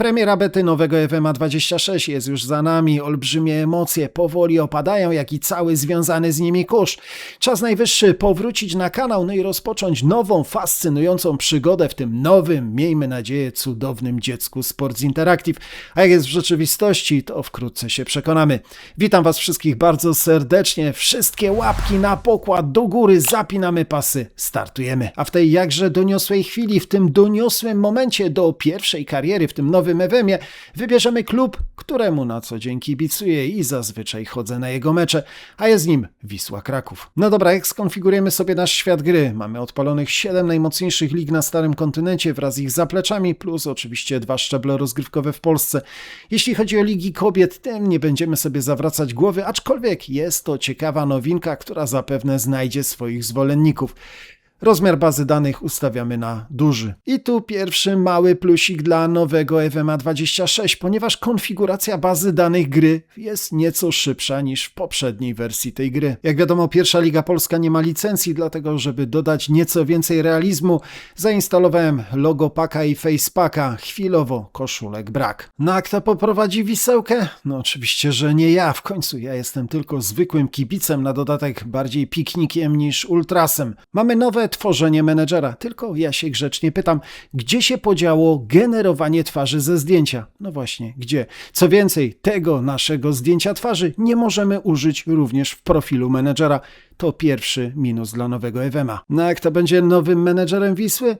Premiera bety nowego FMA 26 jest już za nami, olbrzymie emocje powoli opadają, jak i cały związany z nimi kurz. Czas najwyższy powrócić na kanał, no i rozpocząć nową, fascynującą przygodę w tym nowym, miejmy nadzieję, cudownym dziecku Sports Interactive. A jak jest w rzeczywistości, to wkrótce się przekonamy. Witam Was wszystkich bardzo serdecznie, wszystkie łapki na pokład do góry, zapinamy pasy, startujemy. A w tej jakże doniosłej chwili, w tym doniosłym momencie do pierwszej kariery w tym nowym Ewemie, wybierzemy klub, któremu na co dzień kibicuję i zazwyczaj chodzę na jego mecze, a jest nim Wisła Kraków. No dobra, jak skonfigurujemy sobie nasz świat gry? Mamy odpalonych 7 najmocniejszych lig na starym kontynencie wraz z ich zapleczami, plus oczywiście dwa szczeble rozgrywkowe w Polsce. Jeśli chodzi o ligi kobiet, tym nie będziemy sobie zawracać głowy, aczkolwiek jest to ciekawa nowinka, która zapewne znajdzie swoich zwolenników. Rozmiar bazy danych ustawiamy na duży. I tu pierwszy mały plusik dla nowego FMA 26, ponieważ konfiguracja bazy danych gry jest nieco szybsza niż w poprzedniej wersji tej gry. Jak wiadomo, pierwsza Liga Polska nie ma licencji, dlatego żeby dodać nieco więcej realizmu, zainstalowałem logo paka i facepaka. Chwilowo koszulek brak. No a kto poprowadzi wisełkę? No oczywiście, że nie ja. W końcu ja jestem tylko zwykłym kibicem, na dodatek bardziej piknikiem niż ultrasem. Mamy nowe tworzenie menedżera. Tylko ja się grzecznie pytam, gdzie się podziało generowanie twarzy ze zdjęcia? No właśnie, gdzie? Co więcej, tego naszego zdjęcia twarzy nie możemy użyć również w profilu menedżera. To pierwszy minus dla nowego Ewema. No a kto będzie nowym menedżerem Wisły?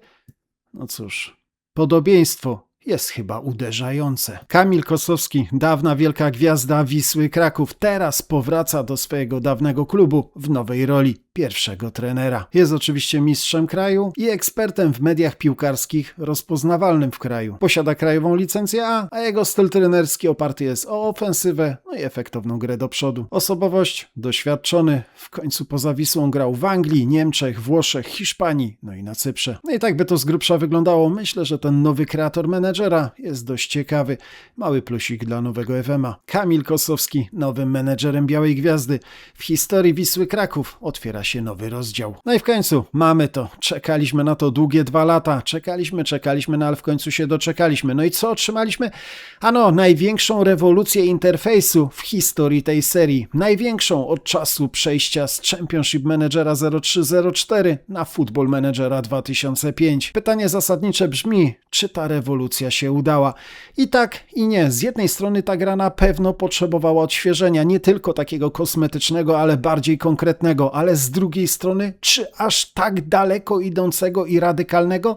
No cóż, podobieństwo jest chyba uderzające. Kamil Kosowski, dawna wielka gwiazda Wisły Kraków, teraz powraca do swojego dawnego klubu w nowej roli pierwszego trenera. Jest oczywiście mistrzem kraju i ekspertem w mediach piłkarskich rozpoznawalnym w kraju. Posiada krajową licencję A, a jego styl trenerski oparty jest o ofensywę, no i efektowną grę do przodu. Osobowość, doświadczony, w końcu poza Wisłą grał w Anglii, Niemczech, Włoszech, Hiszpanii, no i na Cyprze. No i tak by to z grubsza wyglądało. Myślę, że ten nowy kreator menedżera jest dość ciekawy. Mały plusik dla nowego FMA. Kamil Kosowski, nowym menedżerem Białej Gwiazdy. W historii Wisły Kraków otwiera się nowy rozdział. No i w końcu mamy to. Czekaliśmy na to długie dwa lata. Czekaliśmy, czekaliśmy, no ale w końcu się doczekaliśmy. No i co otrzymaliśmy? Ano, największą rewolucję interfejsu w historii tej serii. Największą od czasu przejścia z Championship Managera 0304 na Football Managera 2005. Pytanie zasadnicze brzmi, czy ta rewolucja się udała? I tak, i nie. Z jednej strony ta gra na pewno potrzebowała odświeżenia, nie tylko takiego kosmetycznego, ale bardziej konkretnego, ale z drugiej strony, czy aż tak daleko idącego i radykalnego?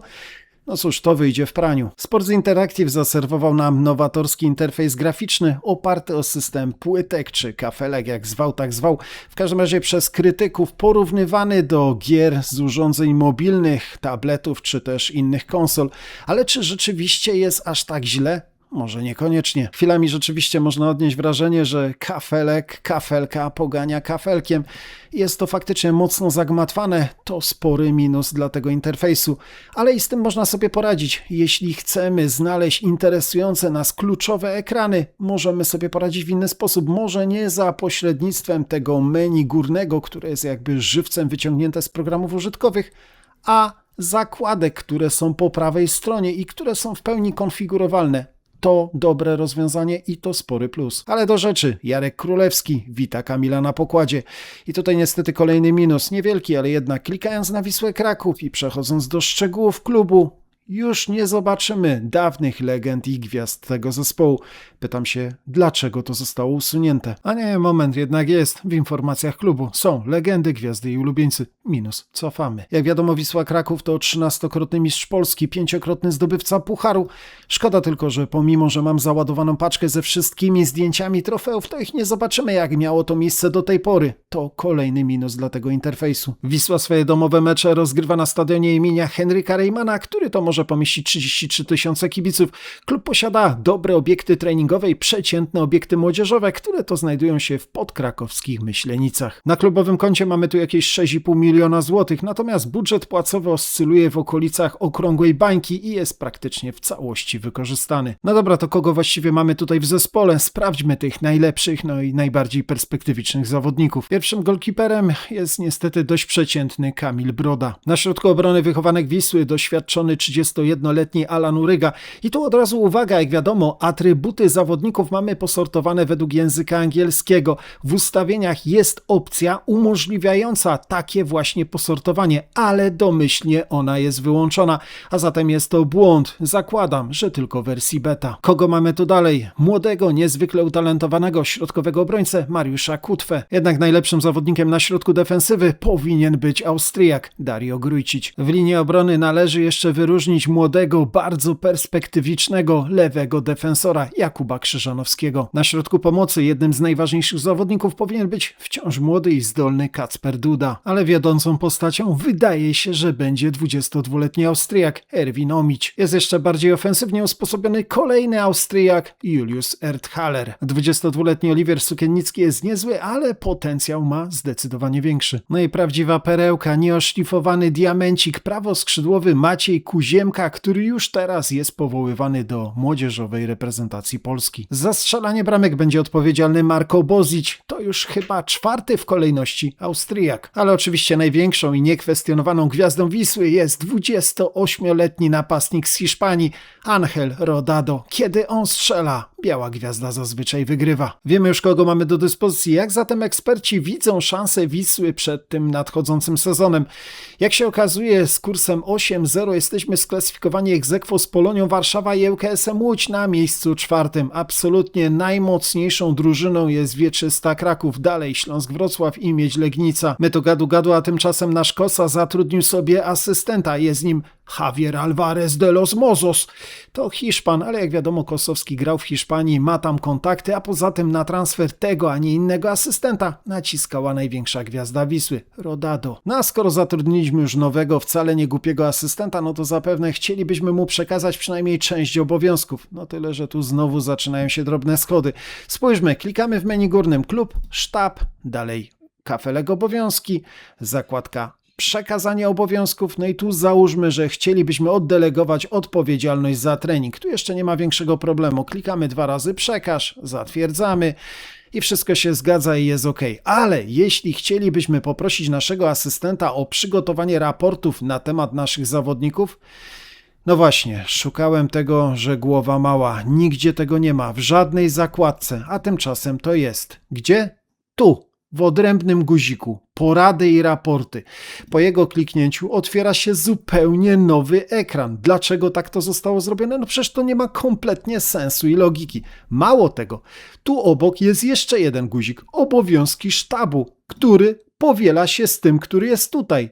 No cóż, to wyjdzie w praniu. Sports Interactive zaserwował nam nowatorski interfejs graficzny oparty o system płytek czy kafelek, jak zwał, tak zwał. W każdym razie przez krytyków porównywany do gier z urządzeń mobilnych, tabletów czy też innych konsol. Ale czy rzeczywiście jest aż tak źle? Może niekoniecznie. Chwilami rzeczywiście można odnieść wrażenie, że kafelek, kafelka pogania kafelkiem. Jest to faktycznie mocno zagmatwane, to spory minus dla tego interfejsu, ale i z tym można sobie poradzić. Jeśli chcemy znaleźć interesujące nas kluczowe ekrany, możemy sobie poradzić w inny sposób. Może nie za pośrednictwem tego menu górnego, które jest jakby żywcem wyciągnięte z programów użytkowych, a zakładek, które są po prawej stronie i które są w pełni konfigurowalne to dobre rozwiązanie i to spory plus. Ale do rzeczy, Jarek Królewski wita Kamila na pokładzie. I tutaj niestety kolejny minus, niewielki, ale jednak klikając na Wisłę Kraków i przechodząc do szczegółów klubu, już nie zobaczymy dawnych legend i gwiazd tego zespołu. Pytam się, dlaczego to zostało usunięte? A nie, moment, jednak jest. W informacjach klubu są legendy, gwiazdy i ulubieńcy. Minus, cofamy. Jak wiadomo, Wisła Kraków to 13-krotny mistrz Polski, pięciokrotny zdobywca Pucharu. Szkoda tylko, że pomimo, że mam załadowaną paczkę ze wszystkimi zdjęciami trofeów, to ich nie zobaczymy, jak miało to miejsce do tej pory. To kolejny minus dla tego interfejsu. Wisła swoje domowe mecze rozgrywa na stadionie imienia Henryka Reymana, który to może może pomieścić 33 tysiące kibiców. Klub posiada dobre obiekty treningowe i przeciętne obiekty młodzieżowe, które to znajdują się w podkrakowskich Myślenicach. Na klubowym koncie mamy tu jakieś 6,5 miliona złotych, natomiast budżet płacowy oscyluje w okolicach okrągłej bańki i jest praktycznie w całości wykorzystany. No dobra, to kogo właściwie mamy tutaj w zespole? Sprawdźmy tych najlepszych, no i najbardziej perspektywicznych zawodników. Pierwszym golkiperem jest niestety dość przeciętny Kamil Broda. Na środku obrony wychowanek Wisły, doświadczony 30 21-letni Alan Uryga. I tu od razu uwaga, jak wiadomo, atrybuty zawodników mamy posortowane według języka angielskiego. W ustawieniach jest opcja umożliwiająca takie właśnie posortowanie, ale domyślnie ona jest wyłączona, a zatem jest to błąd. Zakładam, że tylko wersji beta. Kogo mamy tu dalej? Młodego, niezwykle utalentowanego środkowego obrońcę Mariusza Kutwę. Jednak najlepszym zawodnikiem na środku defensywy powinien być Austriak Dario Grujcic. W linii obrony należy jeszcze wyróżnić młodego, bardzo perspektywicznego lewego defensora Jakuba Krzyżanowskiego. Na środku pomocy jednym z najważniejszych zawodników powinien być wciąż młody i zdolny Kacper Duda, ale wiodącą postacią wydaje się, że będzie 22-letni Austriak Erwin Omić. Jest jeszcze bardziej ofensywnie usposobiony kolejny Austriak Julius Erdhaler. 22-letni Oliwier Sukiennicki jest niezły, ale potencjał ma zdecydowanie większy. No i prawdziwa perełka, nieoszlifowany diamencik, prawoskrzydłowy Maciej Kuziemka, który już teraz jest powoływany do młodzieżowej reprezentacji Polski. Za strzelanie bramek będzie odpowiedzialny Marko Bozic, to już chyba czwarty w kolejności Austriak. Ale oczywiście największą i niekwestionowaną gwiazdą Wisły jest 28-letni napastnik z Hiszpanii, Angel Rodado. Kiedy on strzela, biała gwiazda zazwyczaj wygrywa. Wiemy już kogo mamy do dyspozycji, jak zatem eksperci widzą szansę Wisły przed tym nadchodzącym sezonem. Jak się okazuje z kursem 8-0 jesteśmy sklasyfikowani egzekwo z Polonią Warszawa i ŁKS-em Łódź na miejscu czwartym. Absolutnie najmocniejszą drużyną jest Wieczysta Kraków, dalej Śląsk Wrocław i Miedź Legnica. My to gadu gadu, a tymczasem nasz Kosa zatrudnił sobie asystenta, jest nim Javier Alvarez de los Mozos. To Hiszpan, ale jak wiadomo Kosowski grał w Hiszpanii, ma tam kontakty, a poza tym na transfer tego, a nie innego asystenta naciskała największa gwiazda Wisły, Rodado. No a skoro zatrudniliśmy już nowego, wcale nie głupiego asystenta, no to zapewne chcielibyśmy mu przekazać przynajmniej część obowiązków. No tyle, że tu znowu zaczynają się drobne schody. Spójrzmy, klikamy w menu górnym klub, sztab, dalej kafelek obowiązki, zakładka przekazanie obowiązków. No i tu załóżmy, że chcielibyśmy oddelegować odpowiedzialność za trening. Tu jeszcze nie ma większego problemu. Klikamy dwa razy przekaż, zatwierdzamy i wszystko się zgadza i jest ok. Ale jeśli chcielibyśmy poprosić naszego asystenta o przygotowanie raportów na temat naszych zawodników, no właśnie, szukałem tego, że głowa mała. Nigdzie tego nie ma, w żadnej zakładce, a tymczasem to jest. Gdzie? Tu w odrębnym guziku porady i raporty. Po jego kliknięciu otwiera się zupełnie nowy ekran. Dlaczego tak to zostało zrobione? No przecież to nie ma kompletnie sensu i logiki. Mało tego, tu obok jest jeszcze jeden guzik obowiązki sztabu, który powiela się z tym, który jest tutaj.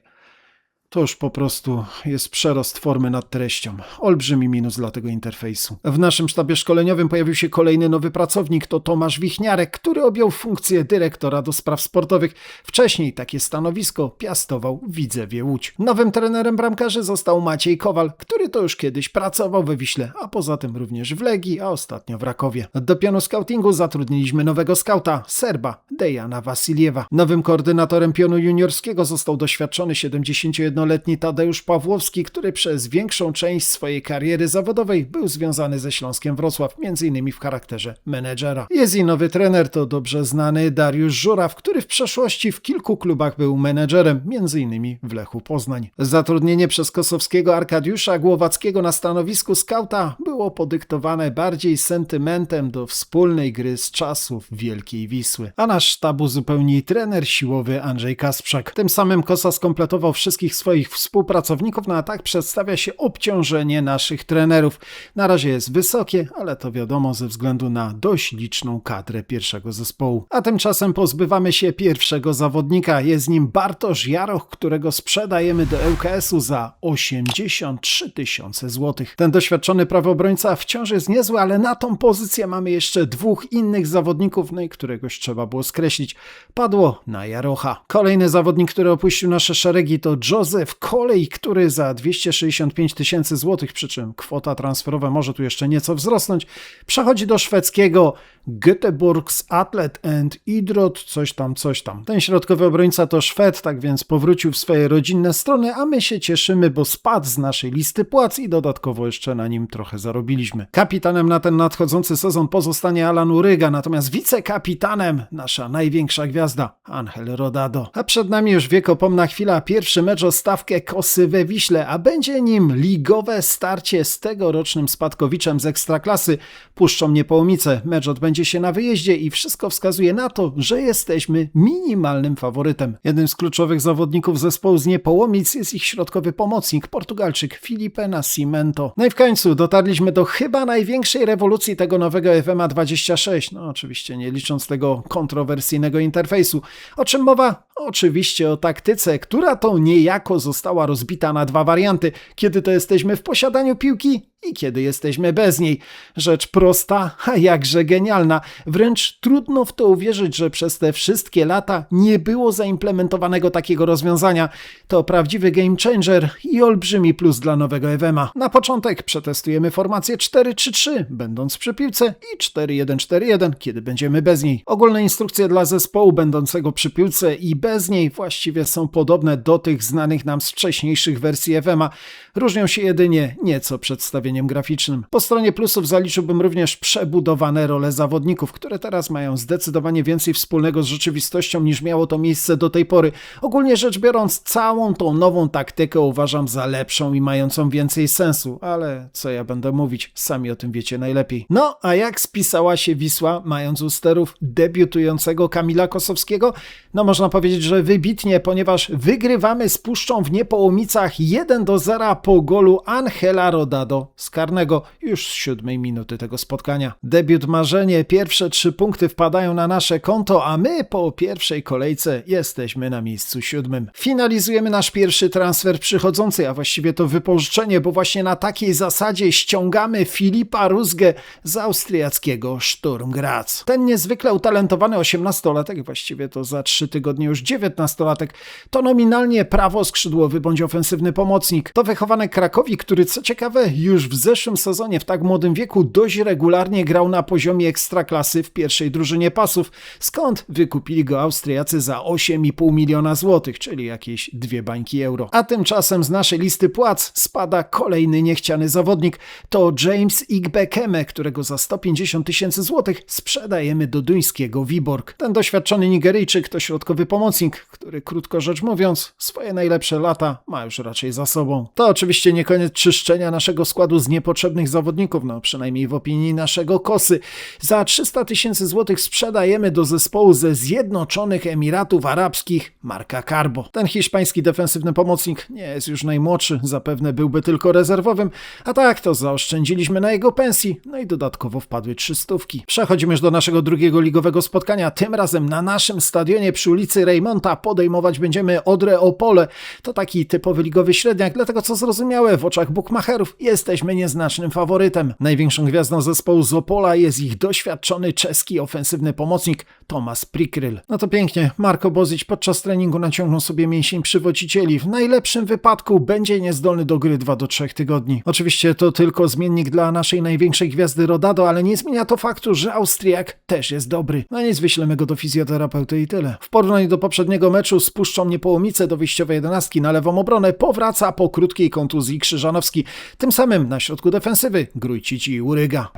To już po prostu jest przerost formy nad treścią. Olbrzymi minus dla tego interfejsu. W naszym sztabie szkoleniowym pojawił się kolejny nowy pracownik, to Tomasz Wichniarek, który objął funkcję dyrektora do spraw sportowych. Wcześniej takie stanowisko piastował Widzewie Łódź. Nowym trenerem bramkarzy został Maciej Kowal, który to już kiedyś pracował we Wiśle, a poza tym również w Legii, a ostatnio w Rakowie. Do pionu scoutingu zatrudniliśmy nowego skauta, Serba, Dejana Wasiliewa. Nowym koordynatorem pionu juniorskiego został doświadczony 71 letni Tadeusz Pawłowski, który przez większą część swojej kariery zawodowej był związany ze Śląskiem Wrocław, m.in. w charakterze menedżera. Jest i nowy trener, to dobrze znany Dariusz Żuraw, który w przeszłości w kilku klubach był menedżerem, m.in. w Lechu Poznań. Zatrudnienie przez kosowskiego Arkadiusza Głowackiego na stanowisku skauta było podyktowane bardziej sentymentem do wspólnej gry z czasów Wielkiej Wisły. A nasz sztab uzupełni trener siłowy Andrzej Kasprzak. Tym samym Kosa skompletował wszystkich swoich swoich współpracowników, no a tak przedstawia się obciążenie naszych trenerów. Na razie jest wysokie, ale to wiadomo ze względu na dość liczną kadrę pierwszego zespołu. A tymczasem pozbywamy się pierwszego zawodnika. Jest nim Bartosz Jaroch, którego sprzedajemy do ŁKS-u za 83 tysiące złotych. Ten doświadczony prawobrońca wciąż jest niezły, ale na tą pozycję mamy jeszcze dwóch innych zawodników, no i któregoś trzeba było skreślić. Padło na Jarocha. Kolejny zawodnik, który opuścił nasze szeregi to W Kolej, który za 265 tysięcy złotych, przy czym kwota transferowa może tu jeszcze nieco wzrosnąć, przechodzi do szwedzkiego Göteborgs Atlet and Idrot, coś tam, coś tam. Ten środkowy obrońca to Szwed, tak więc powrócił w swoje rodzinne strony, a my się cieszymy, bo spadł z naszej listy płac i dodatkowo jeszcze na nim trochę zarobiliśmy. Kapitanem na ten nadchodzący sezon pozostanie Alan Uryga, natomiast wicekapitanem nasza największa gwiazda, Angel Rodado. A przed nami już wiekopomna chwila, pierwszy mecz o stawkę Kosy we Wiśle, a będzie nim ligowe starcie z tegorocznym spadkowiczem z Ekstraklasy. Puszczą Niepołomice, mecz odbędzie się na wyjeździe i wszystko wskazuje na to, że jesteśmy minimalnym faworytem. Jednym z kluczowych zawodników zespołu z Niepołomic jest ich środkowy pomocnik, Portugalczyk Filipe Nascimento. No i w końcu dotarliśmy do chyba największej rewolucji tego nowego FMA 26, no oczywiście nie licząc tego kontrowersyjnego interfejsu. O czym mowa? Oczywiście o taktyce, która to niejako została rozbita na dwa warianty, kiedy to jesteśmy w posiadaniu piłki i kiedy jesteśmy bez niej. Rzecz prosta, a jakże genialna. Wręcz trudno w to uwierzyć, że przez te wszystkie lata nie było zaimplementowanego takiego rozwiązania. To prawdziwy game changer i olbrzymi plus dla nowego Ewema. Na początek przetestujemy formację 4-3-3, będąc przy piłce i 4-1-4-1, kiedy będziemy bez niej. Ogólne instrukcje dla zespołu będącego przy piłce i bez niej właściwie są podobne do tych znanych nam z wcześniejszych wersji Ewema. Różnią się jedynie nieco przedstawieniem graficznym. Po stronie plusów zaliczyłbym również przebudowane role zawodników, które teraz mają zdecydowanie więcej wspólnego z rzeczywistością niż miało to miejsce do tej pory. Ogólnie rzecz biorąc, całą tą nową taktykę uważam za lepszą i mającą więcej sensu, ale co ja będę mówić, sami o tym wiecie najlepiej. No, a jak spisała się Wisła, mając u sterów debiutującego Kamila Kosowskiego? No można powiedzieć, że wybitnie, ponieważ wygrywamy z Puszczą w Niepołomicach 1 do 0 po golu Angela Rodado z karnego już z siódmej minuty tego spotkania. Debiut marzenie, pierwsze trzy punkty wpadają na nasze konto, a my po pierwszej kolejce jesteśmy na miejscu siódmym. Finalizujemy nasz pierwszy transfer przychodzący, a właściwie to wypożyczenie, bo właśnie na takiej zasadzie ściągamy Filipa Ruzgę z austriackiego Sturm Graz. Ten niezwykle utalentowany 18-latek, właściwie to za trzy tygodnie już 19-latek, to nominalnie prawo skrzydłowy bądź ofensywny pomocnik. To wychowanek Krakowi, który co ciekawe już w zeszłym sezonie w tak młodym wieku dość regularnie grał na poziomie ekstraklasy w pierwszej drużynie pasów, skąd wykupili go Austriacy za 8,5 miliona złotych, czyli jakieś dwie bańki euro. A tymczasem z naszej listy płac spada kolejny niechciany zawodnik. To James Igbekeme, którego za 150 tysięcy złotych sprzedajemy do duńskiego Viborg. Ten doświadczony Nigeryjczyk to środkowy pomocnik, który krótko rzecz mówiąc swoje najlepsze lata ma już raczej za sobą. To oczywiście nie koniec czyszczenia naszego składu z niepotrzebnych zawodników, no przynajmniej w opinii naszego kosy. Za 300 tysięcy złotych sprzedajemy do zespołu ze Zjednoczonych Emiratów Arabskich Marka Carbo. Ten hiszpański defensywny pomocnik nie jest już najmłodszy, zapewne byłby tylko rezerwowym, a tak to zaoszczędziliśmy na jego pensji, no i dodatkowo wpadły trzystówki. Przechodzimy już do naszego drugiego ligowego spotkania, tym razem na naszym stadionie przy ulicy Reymonta podejmować będziemy Odre Opole. To taki typowy ligowy średniak, dlatego co zrozumiałe, w oczach bukmacherów jesteśmy nieznacznym faworytem. Największą gwiazdą zespołu z Opola jest ich doświadczony czeski ofensywny pomocnik Tomas Prikryl. No to pięknie, Marko Bozic podczas treningu naciągnął sobie mięsień przywodicieli. W najlepszym wypadku będzie niezdolny do gry 2 do 3 tygodni. Oczywiście to tylko zmiennik dla naszej największej gwiazdy Rodado, ale nie zmienia to faktu, że Austriak też jest dobry. No nic, wyślemy go do fizjoterapeuty i tyle. W porównaniu do poprzedniego meczu spuszczą mnie połomice do wyjściowej jedenastki na lewą obronę, powraca po krótkiej kontuzji Krzyżanowski. Tym samym na środku defensywy Grójcic i Uryga.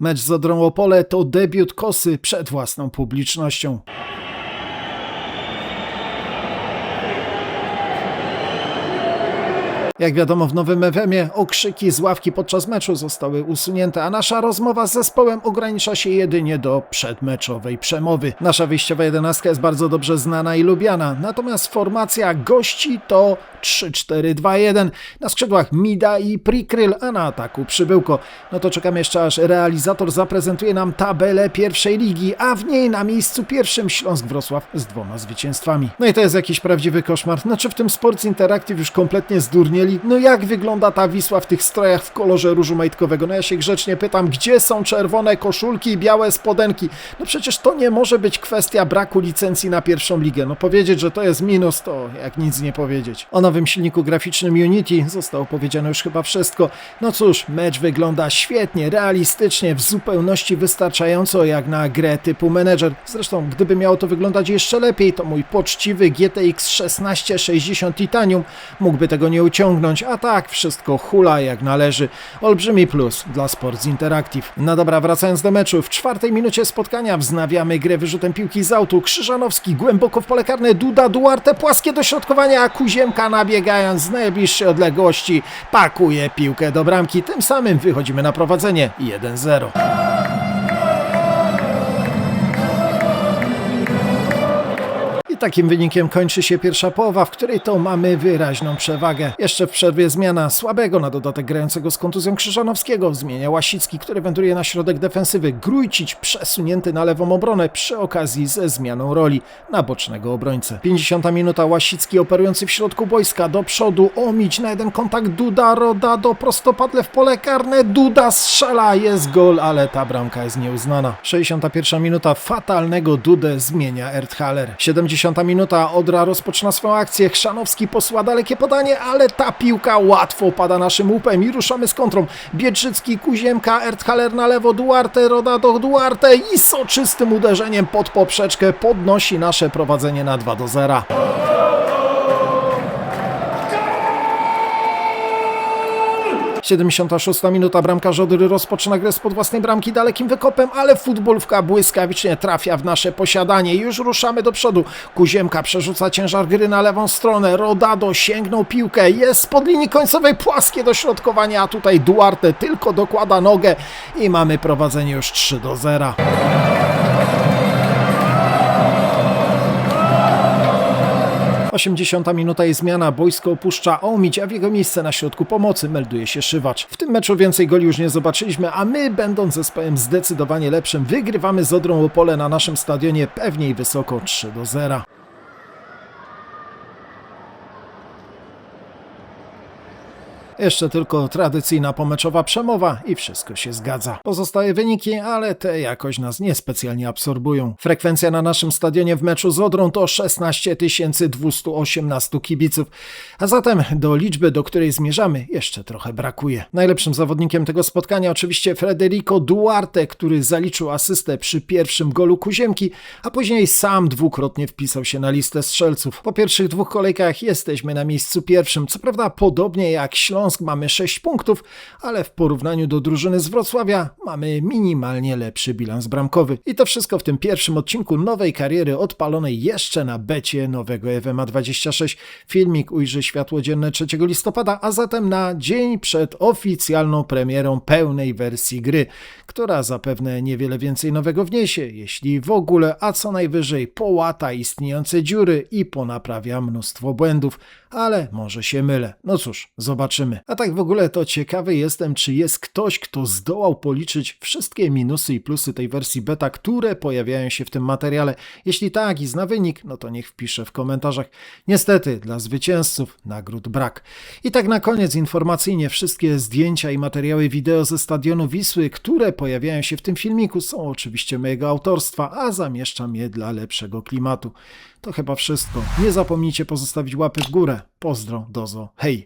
Mecz z Odrą Opole to debiut Kosy przed własną publicznością. Jak wiadomo, w nowym FM-ie okrzyki z ławki podczas meczu zostały usunięte, a nasza rozmowa z zespołem ogranicza się jedynie do przedmeczowej przemowy. Nasza wyjściowa jedenastka jest bardzo dobrze znana i lubiana, natomiast formacja gości to 3-4-2-1. Na skrzydłach Mida i Prikryl, a na ataku Przybyłko. No to czekamy jeszcze aż realizator zaprezentuje nam tabelę pierwszej ligi, a w niej na miejscu pierwszym Śląsk Wrocław z dwoma zwycięstwami. No i to jest jakiś prawdziwy koszmar. Znaczy w tym Sports Interactive już kompletnie zdurnieli stanęli. No jak wygląda ta Wisła w tych strojach w kolorze różu majtkowego? No ja się grzecznie pytam, gdzie są czerwone koszulki i białe spodenki? No przecież to nie może być kwestia braku licencji na pierwszą ligę. No powiedzieć, że to jest minus, to jak nic nie powiedzieć. O nowym silniku graficznym Unity zostało powiedziane już chyba wszystko. No cóż, mecz wygląda świetnie, realistycznie, w zupełności wystarczająco jak na grę typu menedżer. Zresztą, gdyby miało to wyglądać jeszcze lepiej, to mój poczciwy GTX 1660 Titanium mógłby tego nie uciągnąć, a tak wszystko hula jak należy. Olbrzymi plus dla Sports Interactive. No dobra, wracając do meczu, w czwartej minucie spotkania wznawiamy grę wyrzutem piłki z autu. Krzyżanowski głęboko w pole karne, Duda, Duarte, płaskie dośrodkowania, a Kuziemka nabiegając z najbliższej odległości pakuje piłkę do bramki. Tym samym wychodzimy na prowadzenie 1-0. Takim wynikiem kończy się pierwsza połowa, w której to mamy wyraźną przewagę. Jeszcze w przerwie zmiana słabego na dodatek grającego z kontuzją Krzyżanowskiego. Zmienia Łasicki, który wędruje na środek defensywy. Grójcić przesunięty na lewą obronę przy okazji ze zmianą roli na bocznego obrońcę. 50 minuta Łasicki operujący w środku boiska do przodu. Omić na jeden kontakt Duda, Roda do prostopadle w pole karne. Duda strzela, jest gol, ale ta bramka jest nieuznana. 61 minuta fatalnego Dudę zmienia Erdhaller. 70 minuta Odra rozpoczyna swoją akcję. Chrzanowski posła dalekie podanie, ale ta piłka łatwo pada naszym łupem i ruszamy z kontrą. Biedrzycki, Kuziemka, Erdhaller na lewo, Duarte, Roda do Duarte i soczystym uderzeniem pod poprzeczkę podnosi nasze prowadzenie na 2 do 0. Siedemdziesiąta szósta minuta bramka Żodry rozpoczyna grę spod własnej bramki dalekim wykopem, ale futbolówka błyskawicznie trafia w nasze posiadanie. Już ruszamy do przodu. Kuziemka przerzuca ciężar gry na lewą stronę. Rodado sięgnął piłkę. Jest spod linii końcowej płaskie dośrodkowanie, a tutaj Duarte tylko dokłada nogę i mamy prowadzenie już 3 do 0. Osiemdziesiąta minuta i zmiana. Boisko opuszcza Omić, a w jego miejsce na środku pomocy melduje się Szywacz. W tym meczu więcej goli już nie zobaczyliśmy, a my, będąc zespołem zdecydowanie lepszym, wygrywamy z Odrą Opole na naszym stadionie pewnie i wysoko 3 do 0. Jeszcze tylko tradycyjna pomeczowa przemowa i wszystko się zgadza. Pozostałe wyniki, ale te jakoś nas niespecjalnie absorbują. Frekwencja na naszym stadionie w meczu z Odrą to 16 218 kibiców, a zatem do liczby, do której zmierzamy, jeszcze trochę brakuje. Najlepszym zawodnikiem tego spotkania oczywiście Federico Duarte, który zaliczył asystę przy pierwszym golu Kuziemki, a później sam dwukrotnie wpisał się na listę strzelców. Po pierwszych dwóch kolejkach jesteśmy na miejscu pierwszym, co prawda podobnie jak Śląsk mamy 6 punktów, ale w porównaniu do drużyny z Wrocławia mamy minimalnie lepszy bilans bramkowy. I to wszystko w tym pierwszym odcinku nowej kariery odpalonej jeszcze na becie nowego FMA 26. Filmik ujrzy światło dzienne 3 listopada, a zatem na dzień przed oficjalną premierą pełnej wersji gry, która zapewne niewiele więcej nowego wniesie, jeśli w ogóle, a co najwyżej połata istniejące dziury i ponaprawia mnóstwo błędów, ale może się mylę. No cóż, zobaczymy. A tak w ogóle to ciekawy jestem, czy jest ktoś, kto zdołał policzyć wszystkie minusy i plusy tej wersji beta, które pojawiają się w tym materiale. Jeśli tak i zna wynik, no to niech wpisze w komentarzach. Niestety, dla zwycięzców nagród brak. I tak na koniec informacyjnie wszystkie zdjęcia i materiały wideo ze stadionu Wisły, które pojawiają się w tym filmiku, są oczywiście mojego autorstwa, a zamieszczam je dla lepszego klimatu. To chyba wszystko. Nie zapomnijcie pozostawić łapy w górę. Pozdro, dozo, hej!